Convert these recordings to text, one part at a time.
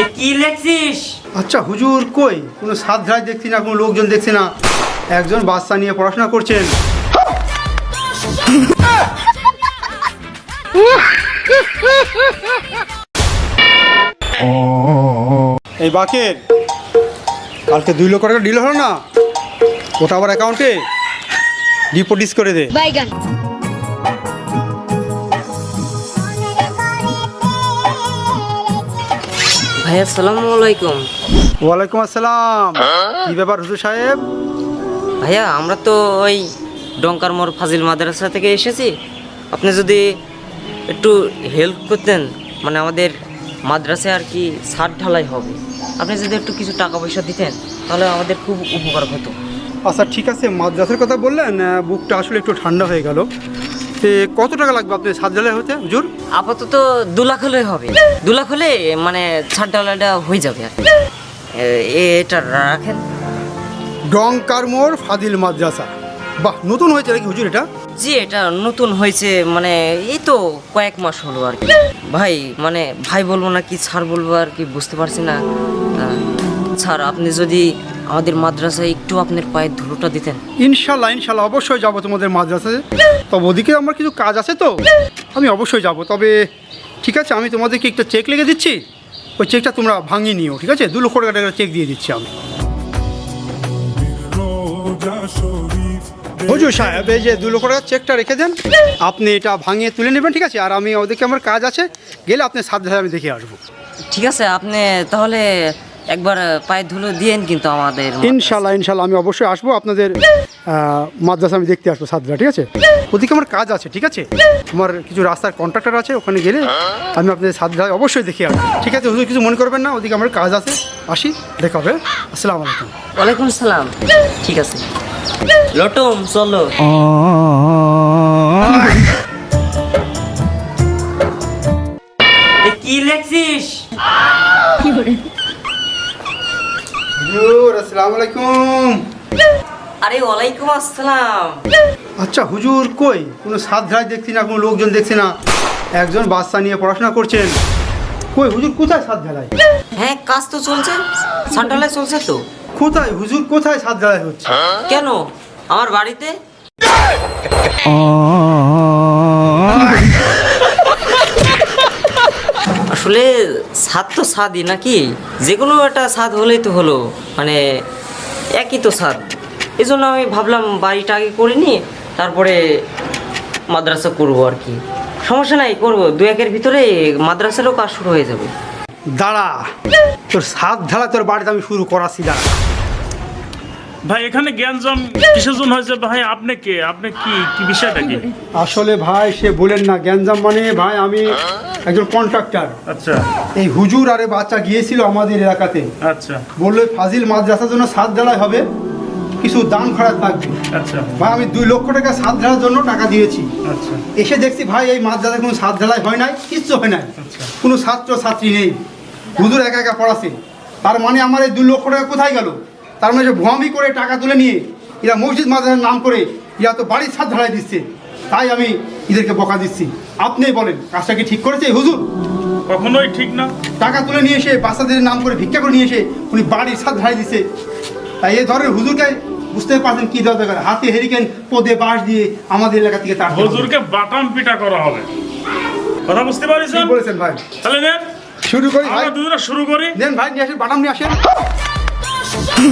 এ কি লেখছিস? আচ্ছা হুজুর কই? কোনো সাত ধারায় দেখছি না কোনো লোকজন দেখছি না। একজন বাচ্চা নিয়ে পড়াশোনা করছেন। এই বাকের কালকে দুই লক্ষ টাকা ডিল হলো না? ওটা আবার অ্যাকাউন্টে ডিপোজিট করে দে। বাইগান। ভাই আসসালামু আলাইকুম। ওয়ালাইকুম আসসালাম। কি ব্যাপার হুজুর সাহেব? ভাইয়া আমরা তো ওই ডঙ্কার মোড় ফাজিল মাদ্রাসা থেকে এসেছি। আপনি যদি একটু হেল্প করতেন মানে আমাদের মাদ্রাসায় আর কি ছাদ ঢালাই হবে। আপনি যদি একটু কিছু টাকা পয়সা দিতেন তাহলে আমাদের খুব উপকার হতো। আচ্ছা ঠিক আছে মাদ্রাসার কথা বললেন বুকটা আসলে একটু ঠান্ডা হয়ে গেল। কত টাকা লাগবে আপনি সাত জালে হতে? হুজুর আপাতত দু লাখ হলে হবে। দু লাখ হলে মানে ছাদ ঢালাইটা হয়ে যাবে আর কি। এ- এটা রাখেন। ডঙ্কার মোড় ফাদিল মাদ্রাসা। বাহ নতুন হয়েছে নাকি হুজুর এটা? জি এটা নতুন হয়েছে মানে এই তো কয়েক মাস হলো আর কি। ভাই মানে ভাই বলব না কি ছাড় বলব আর কি বুঝতে পারছি না। আহ, স্যার আপনি যদি আমাদের মাদ্রাসায় একটু আপনার পায়ের ধুলোটা দিতেন। ইনশাল্লাহ ইনশাল্লাহ অবশ্যই যাব তোমাদের মাদ্রাসায়। তবে ওদিকে আমার কিছু কাজ আছে তো? আমি অবশ্যই যাব। তবে ঠিক আছে আমি তোমাদেরকে একটা চেক লিখে দিচ্ছি। ওই চেকটা তোমরা ভাঙিয়ে নিও ঠিক আছে? দু লক্ষ টাকা চেক দিয়ে দিচ্ছি আমি। হুজুর সাহেব এই যে দু লক্ষ টাকার চেকটা রেখে দেন। আপনি এটা ভাঙিয়ে তুলে নেবেন ঠিক আছে? আর আমি ওদিকে আমার কাজ আছে গেলে আপনি ধারে আমি দেখে আসব। ঠিক আছে আপনি তাহলে একবার পায়ের ধুলো দিয়েন কিন্তু আমাদের ইনশাল্লাহ ইনশাল্লাহ আমি অবশ্যই আসব আপনাদের মাদ্রাসা আমি দেখতে আসব সাতরা ঠিক আছে? ওদিকে আমার কাজ আছে ঠিক আছে? আমার কিছু রাস্তার কন্ট্রাক্টর আছে ওখানে গেলে আমি আপনাদের সাতরা অবশ্যই দেখে আসব ঠিক আছে? হুজুর কিছু মনে করবেন না ওদিকে আমার কাজ আছে আসি দেখা হবে। আসসালামু আলাইকুম। ওয়ালাইকুম সালাম ঠিক আছে। লটম চলো। কি লেখছিস? হুজুর আসসালামু আলাইকুম আরে ওয়ালাইকুম আসসালাম আচ্ছা হুজুর কই কোনো সাত ধারায় দেখছি না কোনো লোকজন দেখছি না একজন বাচ্চা নিয়ে পড়াশোনা করছেন কই হুজুর কোথায় সাত ধারায় হ্যাঁ কাজ তো চলছে সান্টালায় চলছে তো কোথায় হুজুর কোথায় সাত ধারায় হচ্ছে কেন আমার বাড়িতে আসলে স্বাদ তো স্বাদই নাকি? যে কোনো একটা স্বাদ হলেই তো হলো মানে একই তো স্বাদ। এই জন্য আমি ভাবলাম বাড়িটা আগে করে নিই তারপরে মাদ্রাসা করব আর কি। সমস্যা নাই, করব। দু একের ভিতরে মাদ্রাসারও কাজ শুরু হয়ে যাবে। দাঁড়া, তোর সাত ধারা তোর বাড়িতে আমি শুরু করাছি, দাঁড়া। ভাই এখানে জ্ঞানজম কিসের জন্য হয়েছে? ভাই আপনি কে? আপনি কি? কি বিষয়টা কি? আসলে ভাই সে বলেন না গ্যাঞ্জাম মানে ভাই আমি একজন কন্ট্রাক্টর আচ্ছা। এই হুজুর আরে বাচ্চা গিয়েছিল আমাদের এলাকাতে। আচ্ছা। বলল ফাজিল মাদ্রাসার জন্য সাত ঢালাই হবে। কিছু দাম খরচ লাগবে। আচ্ছা। ভাই আমি দুই লক্ষ টাকা সাত ঢালার জন্য টাকা দিয়েছি। আচ্ছা। এসে দেখছি ভাই এই মাদ্রাসায় কোনো সাত ঢালাই হয় নাই কিচ্ছু হয় নাই। আচ্ছা। কোনো ছাত্র ছাত্রী নেই। হুজুর একা একা পড়াছে। তার মানে আমার এই দুই লক্ষ টাকা কোথায় গেল? তার মানে যে ভুয়ামি করে টাকা তুলে নিয়ে এরা মসজিদ মাদ্রাসার নাম করে এরা তো বাড়ির ছাদ ঢালাই দিচ্ছে। তাই আমি এদেরকে বকা দিচ্ছি। আপনি বলেন কাজটা কি ঠিক করেছে? হুজুর? কখনোই ঠিক না। টাকা তুলে নিয়ে এসে বাচ্চাদের নাম করে ভিক্ষা করে নিয়ে এসে উনি বাড়ির ছাদ ঢালাই দিচ্ছে। তাই এই ধরনের হুজুরকে বুঝতে পারছেন কি দেওয়া দরকার হাতে হেরিকেন পদে বাঁশ দিয়ে আমাদের এলাকা থেকে তার হুজুরকে বাটাম পিটা করা হবে। কথা বুঝতে পারিছেন? বলেছেন ভাই। তাহলে নেন। শুরু করি ভাই। আমরা দুজনে শুরু করি। নেন ভাই নিয়ে আসেন বাটাম নিয়ে আসেন। আর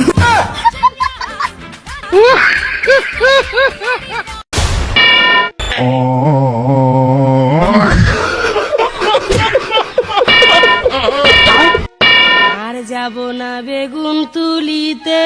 যাব না বেগুন তুলিতে।